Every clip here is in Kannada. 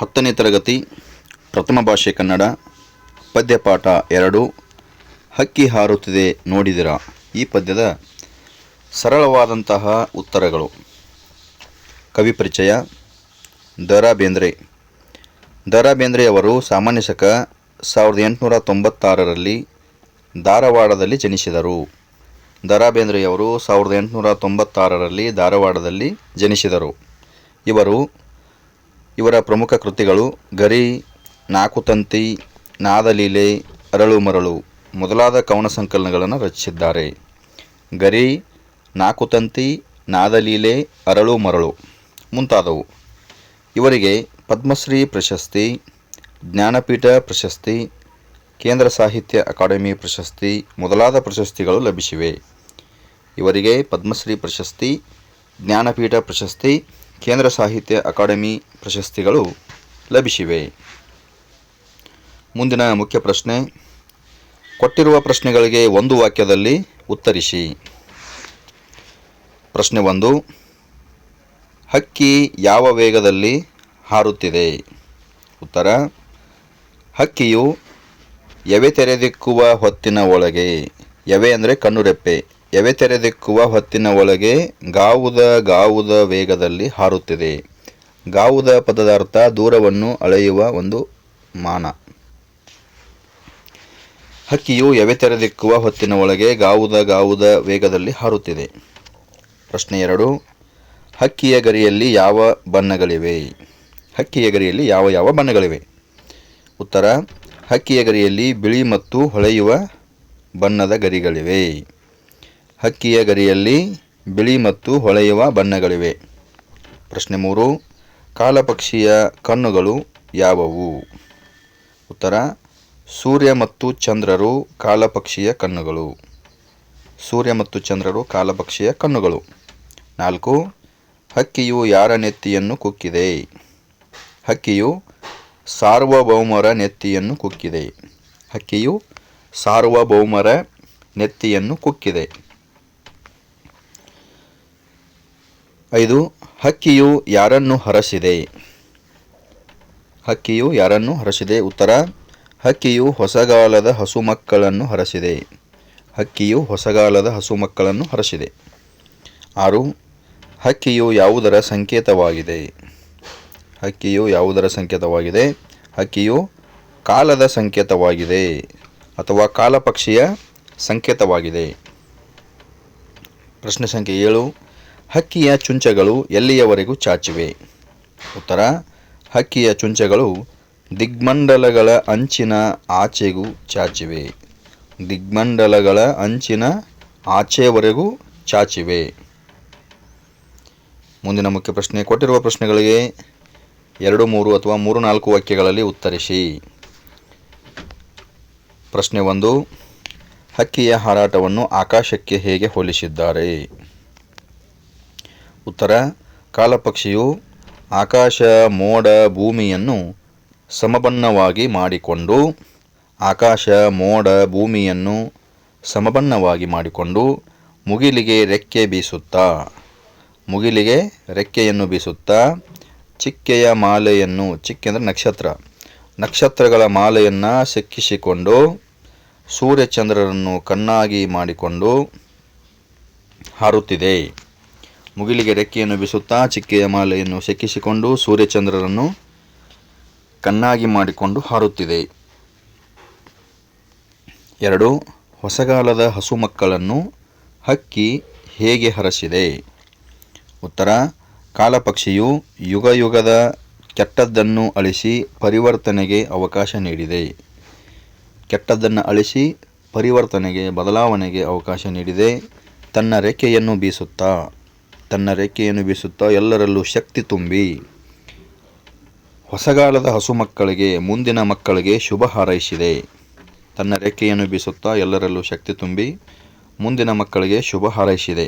ಹತ್ತನೇ ತರಗತಿ, ಪ್ರಥಮ ಭಾಷೆ ಕನ್ನಡ ಪದ್ಯಪಾಠ ಎರಡು. ಹಕ್ಕಿ ಹಾರುತ್ತಿದೆ ನೋಡಿದಿರ? ಈ ಪದ್ಯದ ಸರಳವಾದಂತಹ ಉತ್ತರಗಳು. ಕವಿ ಪರಿಚಯ ದರಾ ಬೇಂದ್ರೆ ದರಾ ರಾ ಬೇಂದ್ರೆ ಅವರು ಸಾಮಾನ್ಯ ಶಕ ಸಾವಿರದ ಎಂಟುನೂರ ತೊಂಬತ್ತಾರರಲ್ಲಿ ಧಾರವಾಡದಲ್ಲಿ ಜನಿಸಿದರು. ದರಾ ಬೇಂದ್ರೆಯವರು ಸಾವಿರದ ಎಂಟುನೂರ ತೊಂಬತ್ತಾರರಲ್ಲಿ ಧಾರವಾಡದಲ್ಲಿ ಜನಿಸಿದರು. ಇವರು ಇವರ ಪ್ರಮುಖ ಕೃತಿಗಳು ಗರಿ, ನಾಕುತಂತಿ, ನಾದಲೀಲೆ, ಅರಳು ಮರಳು ಮೊದಲಾದ ಕವನ ಸಂಕಲನಗಳನ್ನು ರಚಿಸಿದ್ದಾರೆ. ಗರಿ, ನಾಕುತಂತಿ, ನಾದಲೀಲೆ, ಅರಳು ಮರಳು ಮುಂತಾದವು. ಇವರಿಗೆ ಪದ್ಮಶ್ರೀ ಪ್ರಶಸ್ತಿ, ಜ್ಞಾನಪೀಠ ಪ್ರಶಸ್ತಿ, ಕೇಂದ್ರ ಸಾಹಿತ್ಯ ಅಕಾಡೆಮಿ ಪ್ರಶಸ್ತಿ ಮೊದಲಾದ ಪ್ರಶಸ್ತಿಗಳು ಲಭಿಸಿವೆ. ಇವರಿಗೆ ಪದ್ಮಶ್ರೀ ಪ್ರಶಸ್ತಿ, ಜ್ಞಾನಪೀಠ ಪ್ರಶಸ್ತಿ ಕೇಂದ್ರ ಸಾಹಿತ್ಯ ಅಕಾಡೆಮಿ ಪ್ರಶಸ್ತಿಗಳು ಲಭಿಸಿವೆ. ಮುಂದಿನ ಮುಖ್ಯ ಪ್ರಶ್ನೆ, ಕೊಟ್ಟಿರುವ ಪ್ರಶ್ನೆಗಳಿಗೆ ಒಂದು ವಾಕ್ಯದಲ್ಲಿ ಉತ್ತರಿಸಿ. ಪ್ರಶ್ನೆ ಒಂದು, ಹಕ್ಕಿ ಯಾವ ವೇಗದಲ್ಲಿ ಹಾರುತ್ತಿದೆ? ಉತ್ತರ, ಹಕ್ಕಿಯು ಎವೆ ತೆರೆದಿಕ್ಕುವ ಹೊತ್ತಿನ ಒಳಗೆ, ಎವೆ ಅಂದರೆ ಕಣ್ಣುರೆಪ್ಪೆ. ಎವೆ ತೆರೆದಿಕ್ಕುವ ಹೊತ್ತಿನ ಒಳಗೆ ಗಾವುದ ಗಾವುದ ವೇಗದಲ್ಲಿ ಹಾರುತ್ತಿದೆ. ಗಾವುದ ಪದದ ಅರ್ಥ ದೂರವನ್ನು ಅಳೆಯುವ ಒಂದು ಮಾನ. ಹಕ್ಕಿಯು ಎವೆ ತೆರೆದಿಕ್ಕುವ ಹೊತ್ತಿನ ಒಳಗೆ ಗಾವುದ ಗಾವುದ ವೇಗದಲ್ಲಿ ಹಾರುತ್ತಿದೆ. ಪ್ರಶ್ನೆ ಎರಡು. ಹಕ್ಕಿಯ ಗರಿಯಲ್ಲಿ ಯಾವ ಬಣ್ಣಗಳಿವೆ? ಹಕ್ಕಿಯ ಗರಿಯಲ್ಲಿ ಯಾವ ಯಾವ ಬಣ್ಣಗಳಿವೆ? ಉತ್ತರ. ಹಕ್ಕಿಯ ಗರಿಯಲ್ಲಿ ಬಿಳಿ ಮತ್ತು ಹೊಳೆಯುವ ಬಣ್ಣದ ಗರಿಗಳಿವೆ. ಹಕ್ಕಿಯ ಗರಿಯಲ್ಲಿ ಬಿಳಿ ಮತ್ತು ಹೊಳೆಯುವ ಬಣ್ಣಗಳಿವೆ. ಪ್ರಶ್ನೆ ಮೂರು, ಕಾಲಪಕ್ಷಿಯ ಕಣ್ಣುಗಳು ಯಾವುವು? ಉತ್ತರ, ಸೂರ್ಯ ಮತ್ತು ಚಂದ್ರರು ಕಾಲಪಕ್ಷಿಯ ಕಣ್ಣುಗಳು. ಸೂರ್ಯ ಮತ್ತು ಚಂದ್ರರು ಕಾಲಪಕ್ಷಿಯ ಕಣ್ಣುಗಳು. ನಾಲ್ಕು, ಹಕ್ಕಿಯು ಯಾರ ನೆತ್ತಿಯನ್ನು ಕುಕ್ಕಿದೆ? ಹಕ್ಕಿಯು ಸಾರ್ವಭೌಮರ ನೆತ್ತಿಯನ್ನು ಕುಕ್ಕಿದೆ. ಹಕ್ಕಿಯು ಸಾರ್ವಭೌಮರ ನೆತ್ತಿಯನ್ನು ಕುಕ್ಕಿದೆ. ಐದು, ಹಕ್ಕಿಯು ಯಾರನ್ನು ಹರಸಿದೆ? ಹಕ್ಕಿಯು ಯಾರನ್ನು ಹರಸಿದೆ? ಉತ್ತರ, ಹಕ್ಕಿಯು ಹೊಸಗಾಲದ ಹಸುಮಕ್ಕಳನ್ನು ಹರಸಿದೆ. ಹಕ್ಕಿಯು ಹೊಸಗಾಲದ ಹಸುಮಕ್ಕಳನ್ನು ಹರಸಿದೆ. ಆರು, ಹಕ್ಕಿಯು ಯಾವುದರ ಸಂಕೇತವಾಗಿದೆ? ಹಕ್ಕಿಯು ಯಾವುದರ ಸಂಕೇತವಾಗಿದೆ? ಹಕ್ಕಿಯು ಕಾಲದ ಸಂಕೇತವಾಗಿದೆ ಅಥವಾ ಕಾಲಪಕ್ಷಿಯ ಸಂಕೇತವಾಗಿದೆ? ಪ್ರಶ್ನೆ ಸಂಖ್ಯೆ ಏಳು ಹಕ್ಕಿಯ ಚುಂಚಗಳು ಎಲ್ಲಿಯವರೆಗೂ ಚಾಚಿವೆ? ಉತ್ತರ, ಹಕ್ಕಿಯ ಚುಂಚಗಳು ದಿಗ್ಮಂಡಲಗಳ ಅಂಚಿನ ಆಚೆಗೂ ಚಾಚಿವೆ. ದಿಗ್ಮಂಡಲಗಳ ಅಂಚಿನ ಆಚೆವರೆಗೂ ಚಾಚಿವೆ. ಮುಂದಿನ ಮುಖ್ಯ ಪ್ರಶ್ನೆ, ಕೊಟ್ಟಿರುವ ಪ್ರಶ್ನೆಗಳಿಗೆ ಎರಡು, ಮೂರು ಅಥವಾ ಮೂರು, ನಾಲ್ಕು ವಾಕ್ಯಗಳಲ್ಲಿ ಉತ್ತರಿಸಿ. ಪ್ರಶ್ನೆ ಒಂದು, ಹಕ್ಕಿಯ ಹಾರಾಟವನ್ನು ಆಕಾಶಕ್ಕೆ ಹೇಗೆ ಹೋಲಿಸಿದ್ದಾರೆ? ಉತ್ತರ, ಕಾಲಪಕ್ಷಿಯು ಆಕಾಶ, ಮೋಡ, ಭೂಮಿಯನ್ನು ಸಮಬಣ್ಣವಾಗಿ ಮಾಡಿಕೊಂಡು, ಆಕಾಶ, ಮೋಡ, ಭೂಮಿಯನ್ನು ಸಮಬಣ್ಣವಾಗಿ ಮಾಡಿಕೊಂಡು ಮುಗಿಲಿಗೆ ರೆಕ್ಕೆ ಬೀಸುತ್ತಾ, ಮುಗಿಲಿಗೆ ರೆಕ್ಕೆಯನ್ನು ಬೀಸುತ್ತಾ, ಚಿಕ್ಕೆಯ ಮಾಲೆಯನ್ನು, ಚಿಕ್ಕೆ ಅಂದರೆ ನಕ್ಷತ್ರ, ನಕ್ಷತ್ರಗಳ ಮಾಲೆಯನ್ನು ಸಿಕ್ಕಿಸಿಕೊಂಡು ಸೂರ್ಯಚಂದ್ರರನ್ನು ಕಣ್ಣಾಗಿ ಮಾಡಿಕೊಂಡು ಹಾರುತ್ತಿದೆ. ಮುಗಿಲಿಗೆ ರೆಕ್ಕೆಯನ್ನು ಬಿಸುತ್ತಾ ಚಿಕ್ಕೆಯ ಮಾಲೆಯನ್ನು ಸೆಕ್ಕಿಸಿಕೊಂಡು ಸೂರ್ಯಚಂದ್ರರನ್ನು ಕನ್ನಾಗಿ ಮಾಡಿಕೊಂಡು ಹಾರುತ್ತಿದೆ. ಎರಡು, ಹೊಸಗಾಲದ ಹಸು ಮಕ್ಕಳನ್ನು ಹಕ್ಕಿ ಹೇಗೆ ಹರಸಿದೆ? ಉತ್ತರ, ಕಾಲಪಕ್ಷಿಯು ಯುಗ ಯುಗದ ಕೆಟ್ಟದ್ದನ್ನು ಅಳಿಸಿ ಪರಿವರ್ತನೆಗೆ ಅವಕಾಶ ನೀಡಿದೆ. ಕೆಟ್ಟದ್ದನ್ನು ಅಳಿಸಿ ಪರಿವರ್ತನೆಗೆ, ಬದಲಾವಣೆಗೆ ಅವಕಾಶ ನೀಡಿದೆ. ತನ್ನ ರೆಕ್ಕೆಯನ್ನು ಬೀಸುತ್ತಾ ತನ್ನ ರೇಖೆಯನ್ನು ಬೀಸುತ್ತಾ ಎಲ್ಲರಲ್ಲೂ ಶಕ್ತಿ ತುಂಬಿ, ಹೊಸಗಾಲದ ಹಸು ಮಕ್ಕಳಿಗೆ, ಮುಂದಿನ ಮಕ್ಕಳಿಗೆ ಶುಭ ಹಾರೈಸಿದೆ. ತನ್ನ ರೇಖೆಯನ್ನು ಬೀಸುತ್ತಾ ಎಲ್ಲರಲ್ಲೂ ಶಕ್ತಿ ತುಂಬಿ, ಮುಂದಿನ ಮಕ್ಕಳಿಗೆ ಶುಭ ಹಾರೈಸಿದೆ.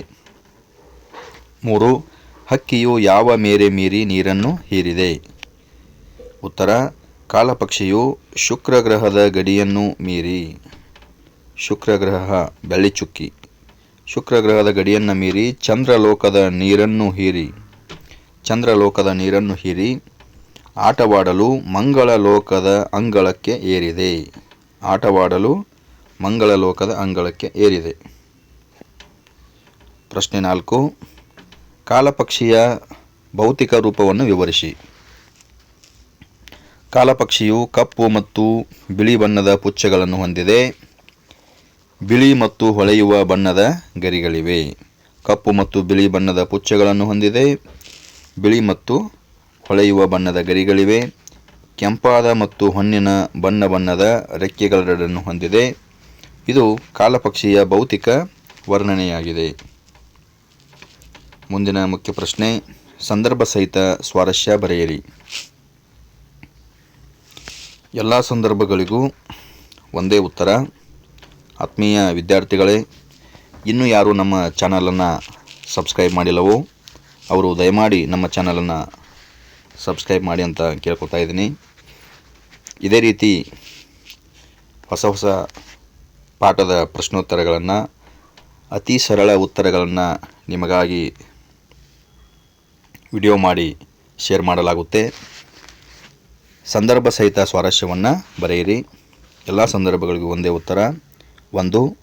ಮೂರು, ಹಕ್ಕಿಯು ಯಾವ ಮೇರೆ ಮೀರಿ ನೀರನ್ನು ಹೀರಿದೆ? ಉತ್ತರ, ಕಾಲಪಕ್ಷಿಯು ಶುಕ್ರ ಗ್ರಹದ ಗಡಿಯನ್ನು ಮೀರಿ, ಶುಕ್ರಗ್ರಹ ಬೆಳ್ಳಿಚುಕ್ಕಿ ಶುಕ್ರ ಗ್ರಹದ ಗಡಿಯನ್ನು ಮೀರಿ ಚಂದ್ರಲೋಕದ ನೀರನ್ನು ಹೀರಿ. ಚಂದ್ರಲೋಕದ ನೀರನ್ನು ಹೀರಿ ಆಟವಾಡಲು ಮಂಗಳ ಲೋಕದ ಅಂಗಳಕ್ಕೆ ಏರಿದೆ. ಆಟವಾಡಲು ಮಂಗಳ ಲೋಕದ ಅಂಗಳಕ್ಕೆ ಏರಿದೆ. ಪ್ರಶ್ನೆ ನಾಲ್ಕು. ಕಾಲಪಕ್ಷಿಯ ಭೌತಿಕ ರೂಪವನ್ನು ವಿವರಿಸಿ. ಕಾಲಪಕ್ಷಿಯು ಕಪ್ಪು ಮತ್ತು ಬಿಳಿ ಬಣ್ಣದ ಪುಚ್ಚಗಳನ್ನು ಹೊಂದಿದೆ. ಬಿಳಿ ಮತ್ತು ಹೊಳೆಯುವ ಬಣ್ಣದ ಗರಿಗಳಿವೆ. ಕಪ್ಪು ಮತ್ತು ಬಿಳಿ ಬಣ್ಣದ ಪುಚ್ಚಗಳನ್ನು ಹೊಂದಿದೆ. ಬಿಳಿ ಮತ್ತು ಹೊಳೆಯುವ ಬಣ್ಣದ ಗರಿಗಳಿವೆ. ಕೆಂಪಾದ ಮತ್ತು ಹೊನ್ನಿನ ಬಣ್ಣ ಬಣ್ಣದ ರೆಕ್ಕೆಗಳೆರಡನ್ನು ಹೊಂದಿದೆ. ಇದು ಕಾಲಪಕ್ಷಿಯ ಭೌತಿಕ ವರ್ಣನೆಯಾಗಿದೆ. ಮುಂದಿನ ಮುಖ್ಯ ಪ್ರಶ್ನೆ, ಸಂದರ್ಭ ಸಹಿತ ಸ್ವಾರಸ್ಯ ಬರೆಯಿರಿ. ಎಲ್ಲ ಸಂದರ್ಭಗಳಿಗೂ ಒಂದೇ ಉತ್ತರ. ಆತ್ಮೀಯ ವಿದ್ಯಾರ್ಥಿಗಳೇ, ಇನ್ನೂ ಯಾರು ನಮ್ಮ ಚಾನಲನ್ನು ಸಬ್ಸ್ಕ್ರೈಬ್ ಮಾಡಿಲ್ಲವೋ, ಅವರು ದಯಮಾಡಿ ನಮ್ಮ ಚಾನಲನ್ನು ಸಬ್ಸ್ಕ್ರೈಬ್ ಮಾಡಿ ಅಂತ ಕೇಳ್ಕೊತಾ ಇದ್ದೀನಿ. ಇದೇ ರೀತಿ ಹೊಸ ಹೊಸ ಪಾಠದ ಪ್ರಶ್ನೋತ್ತರಗಳನ್ನು, ಅತಿ ಸರಳ ಉತ್ತರಗಳನ್ನು ನಿಮಗಾಗಿ ವಿಡಿಯೋ ಮಾಡಿ ಶೇರ್ ಮಾಡಲಾಗುತ್ತೆ. ಸಂದರ್ಭ ಸಹಿತ ಸ್ವಾರಸ್ಯವನ್ನು ಬರೆಯಿರಿ. ಎಲ್ಲ ಸಂದರ್ಭಗಳಿಗೂ ಒಂದೇ ಉತ್ತರ. ಒಂದು,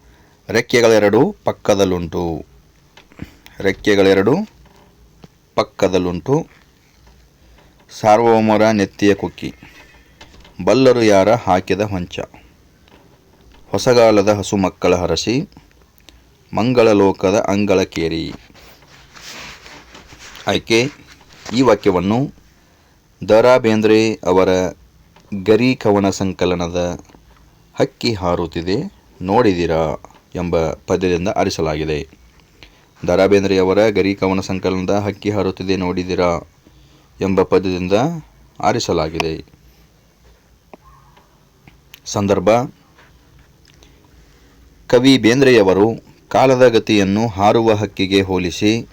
ರೆಕ್ಕೆಗಳೆರಡು ಪಕ್ಕದಲ್ಲುಂಟು. ರೆಕ್ಕೆಗಳೆರಡು ಪಕ್ಕದಲ್ಲುಂಟು. ಸಾರ್ವಭೌಮರ ನೆತ್ತಿಯ ಕುಕ್ಕಿ. ಬಲ್ಲರು ಯಾರ ಹಾಕಿದ ಹೊಂಚ. ಹೊಸಗಾಲದ ಹಸು ಮಕ್ಕಳ ಹರಸಿ, ಮಂಗಳ ಲೋಕದ ಅಂಗಳಕೇರಿ ಆಯ್ಕೆ, ಈ ವಾಕ್ಯವನ್ನು ದ ರಾ ಬೇಂದ್ರೆ ಅವರ ಗರಿ ಕವನ ಸಂಕಲನದ ಹಕ್ಕಿ ಹಾರುತ್ತಿದೆ. ನೋಡಿದಿರಾ ಎಂಬ ಪದ್ಯದಿಂದ ಆರಿಸಲಾಗಿದೆ. ದ ರಾ ಬೇಂದ್ರೆಯವರ ಗರಿ ಕವನ ಸಂಕಲನದ ಹಕ್ಕಿ ಹಾರುತ್ತಿದೆ ನೋಡಿದಿರಾ ಎಂಬ ಪದ್ಯದಿಂದ ಆರಿಸಲಾಗಿದೆ. ಸಂದರ್ಭ, ಕವಿ ಬೇಂದ್ರೆಯವರು ಕಾಲದ ಗತಿಯನ್ನು ಹಾರುವ ಹಕ್ಕಿಗೆ ಹೋಲಿಸಿ,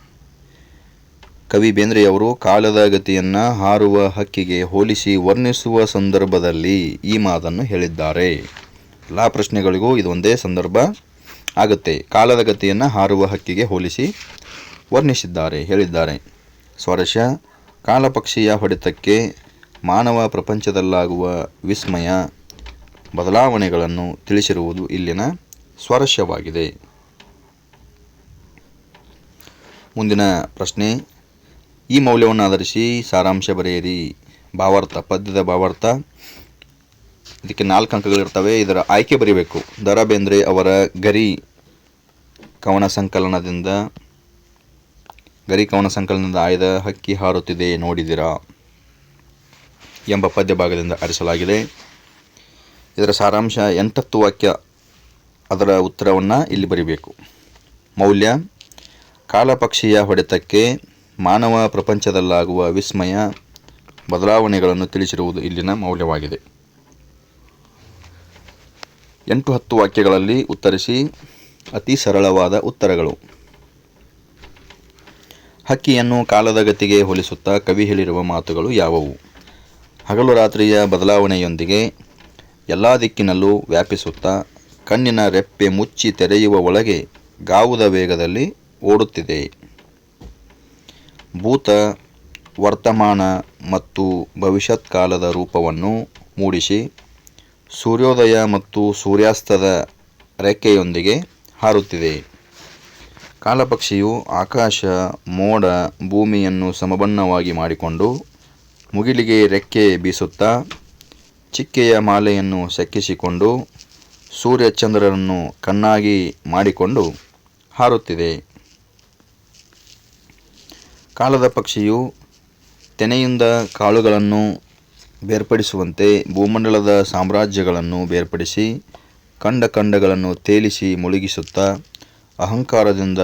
ಕವಿ ಬೇಂದ್ರೆಯವರು ಕಾಲದ ಗತಿಯನ್ನು ಹಾರುವ ಹಕ್ಕಿಗೆ ಹೋಲಿಸಿ ವರ್ಣಿಸುವ ಸಂದರ್ಭದಲ್ಲಿ ಈ ಮಾತನ್ನು ಹೇಳಿದ್ದಾರೆ. ಎಲ್ಲ ಪ್ರಶ್ನೆಗಳಿಗೂ ಇದು ಒಂದೇ ಸಂದರ್ಭ ಆಗುತ್ತೆ. ಕಾಲದ ಗತಿಯನ್ನು ಹಾರುವ ಹಕ್ಕಿಗೆ ಹೋಲಿಸಿ ವರ್ಣಿಸಿದ್ದಾರೆ, ಹೇಳಿದ್ದಾರೆ. ಸ್ವರಶ ಕಾಲಪಕ್ಷಿಯ ಹೊಡೆತಕ್ಕೆ ಮಾನವ ಪ್ರಪಂಚದಲ್ಲಾಗುವ ವಿಸ್ಮಯ, ಬದಲಾವಣೆಗಳನ್ನು ತಿಳಿಸಿರುವುದು ಇಲ್ಲಿನ ಸ್ವಾರಸ್ಯವಾಗಿದೆ. ಮುಂದಿನ ಪ್ರಶ್ನೆ, ಈ ಮೌಲ್ಯವನ್ನು ಆಧರಿಸಿ ಸಾರಾಂಶ ಬರೆಯಿರಿ. ಭಾವಾರ್ಥ, ಪದ್ಯದ ಭಾವಾರ್ಥ. ಇದಕ್ಕೆ ನಾಲ್ಕು ಅಂಕಗಳಿರ್ತವೆ ಇದರ ಆಯ್ಕೆ ಬರೀಬೇಕು. ದ ರಾ ಬೇಂದ್ರೆ ಅವರ ಗರಿ ಕವನ ಸಂಕಲನದಿಂದ, ಗರಿ ಕವನ ಸಂಕಲನದಿಂದ ಆಯ್ದ ಹಕ್ಕಿ ಹಾರುತ್ತಿದೆ ನೋಡಿದಿರಾ ಎಂಬ ಪದ್ಯ ಭಾಗದಿಂದ ಆರಿಸಲಾಗಿದೆ. ಇದರ ಸಾರಾಂಶ ಎಂಟತ್ತು ವಾಕ್ಯ ಅದರ ಉತ್ತರವನ್ನು ಇಲ್ಲಿ ಬರೀಬೇಕು. ಮೌಲ್ಯ, ಕಾಲಪಕ್ಷಿಯ ಹೊಡೆತಕ್ಕೆ ಮಾನವ ಪ್ರಪಂಚದಲ್ಲಾಗುವ ವಿಸ್ಮಯ, ಬದಲಾವಣೆಗಳನ್ನು ತಿಳಿಸಿರುವುದು ಇಲ್ಲಿನ ಮೌಲ್ಯವಾಗಿದೆ. ಎಂಟು ಹತ್ತು ವಾಕ್ಯಗಳಲ್ಲಿ ಉತ್ತರಿಸಿ ಅತಿ ಸರಳವಾದ ಉತ್ತರಗಳು. ಹಕ್ಕಿಯನ್ನು ಕಾಲದ ಗತಿಗೆ ಹೋಲಿಸುತ್ತಾ ಕವಿ ಹೇಳಿರುವ ಮಾತುಗಳು ಯಾವುವು? ಹಗಲು ರಾತ್ರಿಯ ಬದಲಾವಣೆಯೊಂದಿಗೆ ಎಲ್ಲ ದಿಕ್ಕಿನಲ್ಲೂ ವ್ಯಾಪಿಸುತ್ತಾ ಕಣ್ಣಿನ ರೆಪ್ಪೆ ಮುಚ್ಚಿ ತೆರೆಯುವ ಒಳಗೆ ಗಾವುದ ವೇಗದಲ್ಲಿ ಓಡುತ್ತಿದೆ. ಭೂತ, ವರ್ತಮಾನ ಮತ್ತು ಭವಿಷ್ಯತ್ ಕಾಲದ ರೂಪವನ್ನು ಮೂಡಿಸಿ ಸೂರ್ಯೋದಯ ಮತ್ತು ಸೂರ್ಯಾಸ್ತದ ರೆಕ್ಕೆಯೊಂದಿಗೆ ಹಾರುತ್ತಿದೆ. ಕಾಲಪಕ್ಷಿಯು ಆಕಾಶ, ಮೋಡ, ಭೂಮಿಯನ್ನು ಸಮಬಣ್ಣವಾಗಿ ಮಾಡಿಕೊಂಡು ಮುಗಿಲಿಗೆ ರೆಕ್ಕೆ ಬೀಸುತ್ತಾ, ಚಿಕ್ಕೆಯ ಮಾಲೆಯನ್ನು ಸೆಕ್ಕಿಸಿಕೊಂಡು ಸೂರ್ಯಚಂದ್ರರನ್ನು ಕಣ್ಣಾಗಿ ಮಾಡಿಕೊಂಡು ಹಾರುತ್ತಿದೆ. ಕಾಲದ ಪಕ್ಷಿಯು ತೆನೆಯಿಂದ ಕಾಳುಗಳನ್ನು ಬೇರ್ಪಡಿಸುವಂತೆ ಭೂಮಂಡಲದ ಸಾಮ್ರಾಜ್ಯಗಳನ್ನು ಬೇರ್ಪಡಿಸಿ ಕಂಡ ಕಂಡಗಳನ್ನು ತೇಲಿಸಿ ಮುಳುಗಿಸುತ್ತಾ, ಅಹಂಕಾರದಿಂದ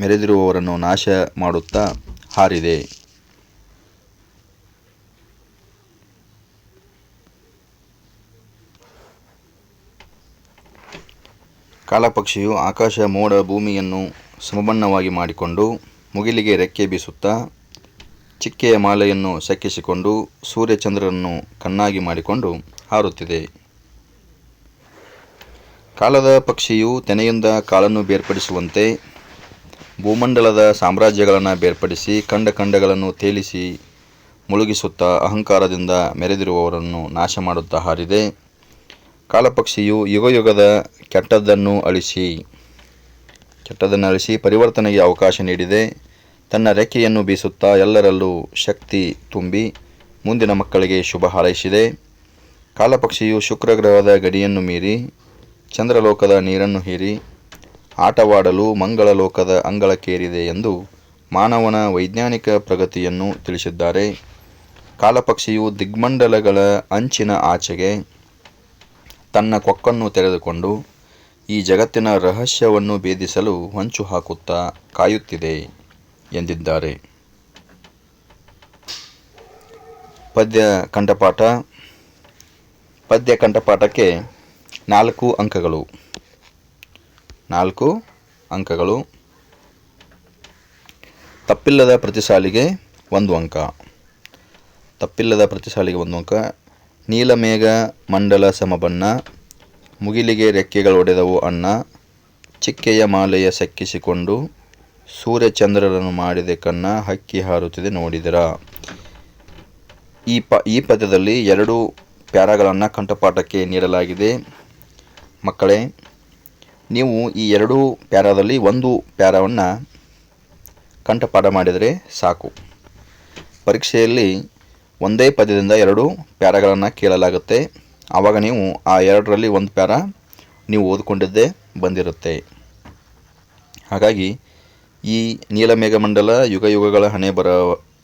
ಮೆರೆದಿರುವವರನ್ನು ನಾಶ ಮಾಡುತ್ತಾ ಹಾರಿದೆ. ಕಾಲಪಕ್ಷಿಯು ಆಕಾಶ ಮೋಡ ಭೂಮಿಯನ್ನು ಸಮಬಣ್ಣವಾಗಿ ಮಾಡಿಕೊಂಡು ಮುಗಿಲಿಗೆ ರೆಕ್ಕೆ ಬೀಸುತ್ತಾ ಚಿಕ್ಕೆಯ ಮಾಲೆಯನ್ನು ಸಕ್ಕಿಸಿಕೊಂಡು ಸೂರ್ಯಚಂದ್ರನನ್ನು ಕಣ್ಣಾಗಿ ಮಾಡಿಕೊಂಡು ಹಾರುತ್ತಿದೆ. ಕಾಲದ ಪಕ್ಷಿಯು ತೆನೆಯಿಂದ ಕಾಳನ್ನು ಬೇರ್ಪಡಿಸುವಂತೆ, ಭೂಮಂಡಲದ ಸಾಮ್ರಾಜ್ಯಗಳನ್ನು ಬೇರ್ಪಡಿಸಿ ಖಂಡ ಖಂಡಗಳನ್ನು ತೇಲಿಸಿ ಮುಳುಗಿಸುತ್ತಾ ಅಹಂಕಾರದಿಂದ ಮೆರೆದಿರುವವರನ್ನು ನಾಶ ಮಾಡುತ್ತಾ ಹಾರಿದೆ. ಕಾಲಪಕ್ಷಿಯು ಯುಗಯುಗದ ಕೆಟ್ಟದ್ದನ್ನು ಅಳಿಸಿ ಕೆಟ್ಟದನ್ನು ಅಳಿಸಿ ಪರಿವರ್ತನೆಗೆ ಅವಕಾಶ ನೀಡಿದೆ. ತನ್ನ ರೆಕ್ಕೆಯನ್ನು ಬೀಸುತ್ತಾ ಎಲ್ಲರಲ್ಲೂ ಶಕ್ತಿ ತುಂಬಿ ಮುಂದಿನ ಮಕ್ಕಳಿಗೆ ಶುಭ ಹಾರೈಸಿದೆ. ಕಾಲಪಕ್ಷಿಯು ಶುಕ್ರಗ್ರಹದ ಗಡಿಯನ್ನು ಮೀರಿ, ಚಂದ್ರಲೋಕದ ನೀರನ್ನು ಹೀರಿ, ಆಟವಾಡಲು ಮಂಗಳಲೋಕದ ಅಂಗಳಕ್ಕೇರಿದೆ ಎಂದು ಮಾನವನ ವೈಜ್ಞಾನಿಕ ಪ್ರಗತಿಯನ್ನು ತಿಳಿಸಿದ್ದಾರೆ. ಕಾಲಪಕ್ಷಿಯು ದಿಗ್ಮಂಡಲಗಳ ಅಂಚಿನ ಆಚೆಗೆ ತನ್ನ ಕೊಕ್ಕನ್ನು ತೆರೆದುಕೊಂಡು ಈ ಜಗತ್ತಿನ ರಹಸ್ಯವನ್ನು ಭೇದಿಸಲು ಹೊಂಚು ಹಾಕುತ್ತಾ ಕಾಯುತ್ತಿದೆ. ಎಂದಿದ್ದಾರೆ. ಪದ್ಯ ಕಂಠಪಾಠ. ಪದ್ಯ ಕಂಠಪಾಠಕ್ಕೆ ನಾಲ್ಕು ಅಂಕಗಳು. ನಾಲ್ಕು ಅಂಕಗಳು. ತಪ್ಪಿಲ್ಲದ ಪ್ರತಿಸಾಲಿಗೆ ಒಂದು ಅಂಕ. ತಪ್ಪಿಲ್ಲದ ಪ್ರತಿಸಾಲಿಗೆ ಒಂದು ಅಂಕ. ನೀಲಮೇಘ ಮಂಡಲ ಸಮಬಣ್ಣ. ಮುಗಿಲಿಗೆ ರೆಕ್ಕೆಗಳೊಡೆದವು ಅಣ್ಣ. ಚಿಕ್ಕೆಯ ಮಾಲೆಯ ಸಕ್ಕಿಸಿಕೊಂಡು ಸೂರ್ಯಚಂದ್ರರನ್ನು ಮಾಡಿದೆ ಕಣ್ಣ ಹಕ್ಕಿ ಹಾರುತ್ತಿದೆ, ನೋಡಿದರ? ಈ ಪ, ಈ ಪದ್ಯದಲ್ಲಿ ಎರಡು ಪ್ಯಾರಾಗಳನ್ನು ಕಂಠಪಾಠಕ್ಕೆ ನೀಡಲಾಗಿದೆ. ಮಕ್ಕಳೇ, ನೀವು ಈ ಎರಡೂ ಪ್ಯಾರಾದಲ್ಲಿ ಒಂದು ಪ್ಯಾರಾವನ್ನು ಕಂಠಪಾಠ ಮಾಡಿದರೆ ಸಾಕು. ಪರೀಕ್ಷೆಯಲ್ಲಿ ಒಂದೇ ಪದ್ಯದಿಂದ ಎರಡು ಪ್ಯಾರಾಗಳನ್ನು ಕೇಳಲಾಗುತ್ತೆ. ಆವಾಗ ನೀವು ಆ ಎರಡರಲ್ಲಿ ಒಂದು ಪ್ಯಾರ ನೀವು ಓದಿಕೊಂಡಿದ್ದೇ ಬಂದಿರುತ್ತೆ. ಹಾಗಾಗಿ ಈ ನೀಲಮೇಘಮಂಡಲ ಯುಗ ಯುಗಗಳ ಹಣೆ ಬರ,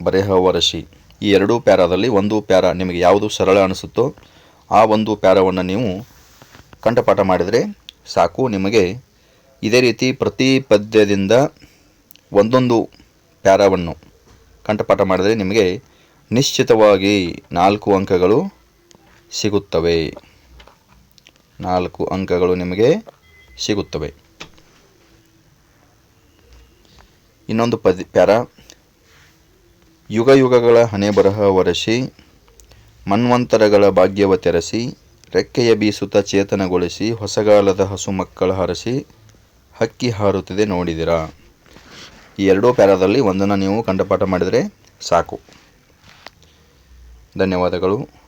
ಬರೆಹವರಸಿ. ಈ ಎರಡೂ ಪ್ಯಾರಾದಲ್ಲಿ ಒಂದು ಪ್ಯಾರ ನಿಮಗೆ ಯಾವುದು ಸರಳ ಅನಿಸುತ್ತೋ ಆ ಒಂದು ಪ್ಯಾರವನ್ನು ನೀವು ಕಂಠಪಾಠ ಮಾಡಿದರೆ ಸಾಕು. ನಿಮಗೆ ಇದೇ ರೀತಿ ಪ್ರತಿ ಪದ್ಯದಿಂದ ಒಂದೊಂದು ಪ್ಯಾರಾವನ್ನು ಕಂಠಪಾಠ ಮಾಡಿದರೆ ನಿಮಗೆ ನಿಶ್ಚಿತವಾಗಿ ನಾಲ್ಕು ಅಂಕಗಳು ಸಿಗುತ್ತವೆ. ನಾಲ್ಕು ಅಂಕಗಳು ನಿಮಗೆ ಸಿಗುತ್ತವೆ. ಇನ್ನೊಂದು ಪದ, ಪ್ಯಾರ. ಯುಗ ಯುಗಗಳ ಹಣೆ ಬರಹ ಒರೆಸಿ, ಮನ್ವಂತರಗಳ ಭಾಗ್ಯವ ತೆರಸಿ, ರೆಕ್ಕೆಯ ಬೀಸುತ್ತ ಚೇತನಗೊಳಿಸಿ, ಹೊಸಗಾಲದ ಹಸು ಮಕ್ಕಳ ಹರಸಿ, ಹಕ್ಕಿ ಹಾರುತ್ತಿದೆ ನೋಡಿದಿರಾ. ಈ ಎರಡೂ ಪ್ಯಾರಾದಲ್ಲಿ ಒಂದನ್ನು ನೀವು ಕಂಠಪಾಠ ಮಾಡಿದರೆ ಸಾಕು. ಧನ್ಯವಾದಗಳು.